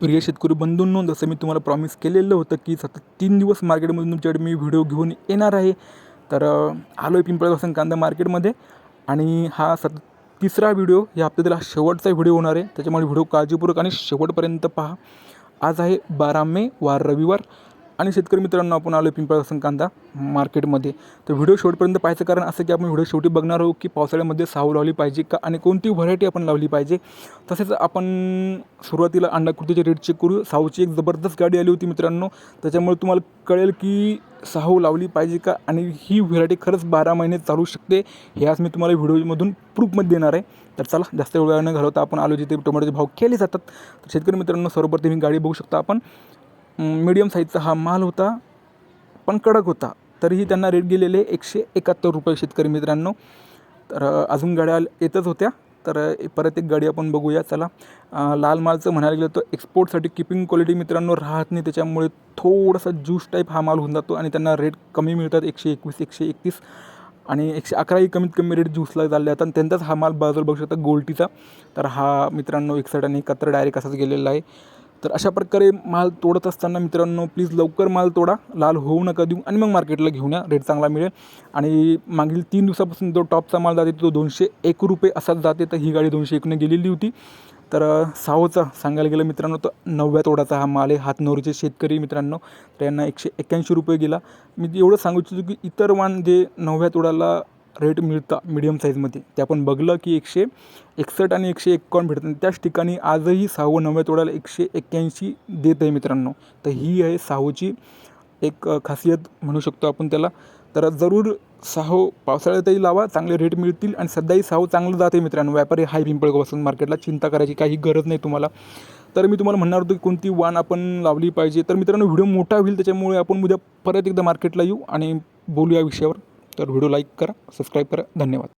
प्रिय शेतकरी बंधूंनो जसं मी तुम्हाला प्रॉमिस केलेलं होतं की सतत तीन दिवस मार्केटमधून तुमच्याकडे मी व्हिडिओ घेऊन येणार आहे. तर आलो आहे पिंपळापासून कांदा मार्केटमध्ये आणि हा सतत तिसरा व्हिडिओ या हप्त्यातील हा शेवटचा व्हिडिओ होणार आहे. त्याच्यामुळे व्हिडिओ काळजीपूर्वक आणि शेवटपर्यंत पहा. आज आहे बारा मे वार रविवार. आणि शेतकरी मित्रांनो आपण आलो पिंपळासन कांदा मार्केटमध्ये. तर व्हिडिओ शेवटपर्यंत पाहायचं कारण असं की आपण व्हिडिओ शेवटी बघणार आहोत की पावसाळ्यामध्ये साहू लावली पाहिजे का आणि कोणती व्हरायटी आपण लावली पाहिजे. तसेच आपण सुरुवातीला अंडाकृतीचे रेट चेक करू. साहूची एक जबरदस्त गाडी आली होती मित्रांनो. त्याच्यामुळे तुम्हाला कळेल की साहू लावली पाहिजे का आणि ही व्हरायटी खरंच बारा महिने चालू शकते. हे आज मी तुम्हाला व्हिडिओमधून प्रूफमध्ये देणार आहे. तर चला जास्त वेळ न घालवता आपण आलो जिथे टोमॅटोचे भाव केले जातात. तर शेतकरी मित्रांनो सर्वप्रथम ही गाडी बघू शकता आपण. मीडियम साईजचा हा माल होता पण कडक होता. तरीही त्यांना रेट गेलेले एकशे एकाहत्तर रुपये शेतकरी मित्रांनो. तर अजून गाड्या येतच होत्या. तर परत एक गाडी आपण बघूया. चला लाल मालचं म्हणायला गेलं तर एक्सपोर्टसाठी किपिंग क्वालिटी मित्रांनो राहत नाही. त्याच्यामुळे थोडासा ज्यूस टाईप हा माल होऊन जातो आणि त्यांना रेट कमी मिळतात. एकशे एकवीस एकशे एकतीस आणि एकशे अकराही कमीत कमी रेट ज्यूसला चालले जातात. आणि त्यांचाच हा माल बाजूला बघू शकता गोल्टीचा तर हा मित्रांनो एकसठ आणि एकाहत्तर डायरेक्ट असाच गेलेला आहे. तर अशा प्रकारे माल तोडत असताना मित्रांनो प्लीज लवकर माल तोडा. लाल होऊ नका देऊ आणि मग मार्केटला घेऊन या. रेट चांगला मिळेल. आणि मागील तीन दिवसापासून जो टॉपचा माल जाते तो दोनशे एक रुपये असाच जाते तर ही गाडी दोनशे एकने गेलेली होती. तर अ, सावचा सांगायला गेलं मित्रांनो तर नवव्या तोडाचा हा माल आहे. हातनोरीचे शेतकरी मित्रांनो तर यांना एकशे एक्क्याऐंशी रुपये गेला. मी एवढं सांगू इच्छितो की इतर वाण जे नवव्या तोडाला रेट मिळता मिडियम साईजमध्ये ते आपण बघलं की एकशे एकसष्ट आणि एकशे एकावन्न भेटतात त्याच ठिकाणी आजही सहावं नव्या तोड्याला एकशे एक्क्याऐंशी देत आहे मित्रांनो. तर ही आहे साहोची एक खासियत म्हणू शकतो आपण त्याला. तर जरूर साहो पावसाळ्यातही लावा चांगले रेट मिळतील आणि सध्याही साहो चांगलं जाते मित्रांनो. व्यापारी हाय पिंपळगावपासून मार्केटला चिंता करायची काही गरज नाही तुम्हाला. तर मी तुम्हाला म्हणणार होतो की कोणती वाण आपण लावली पाहिजे. तर मित्रांनो व्हिडिओ मोठा होईल त्याच्यामुळे आपण उद्या परत एकदा मार्केटला येऊ आणि बोलू या विषयावर. तर व्हिडिओ लाईक करा सबस्क्राईब करा. धन्यवाद.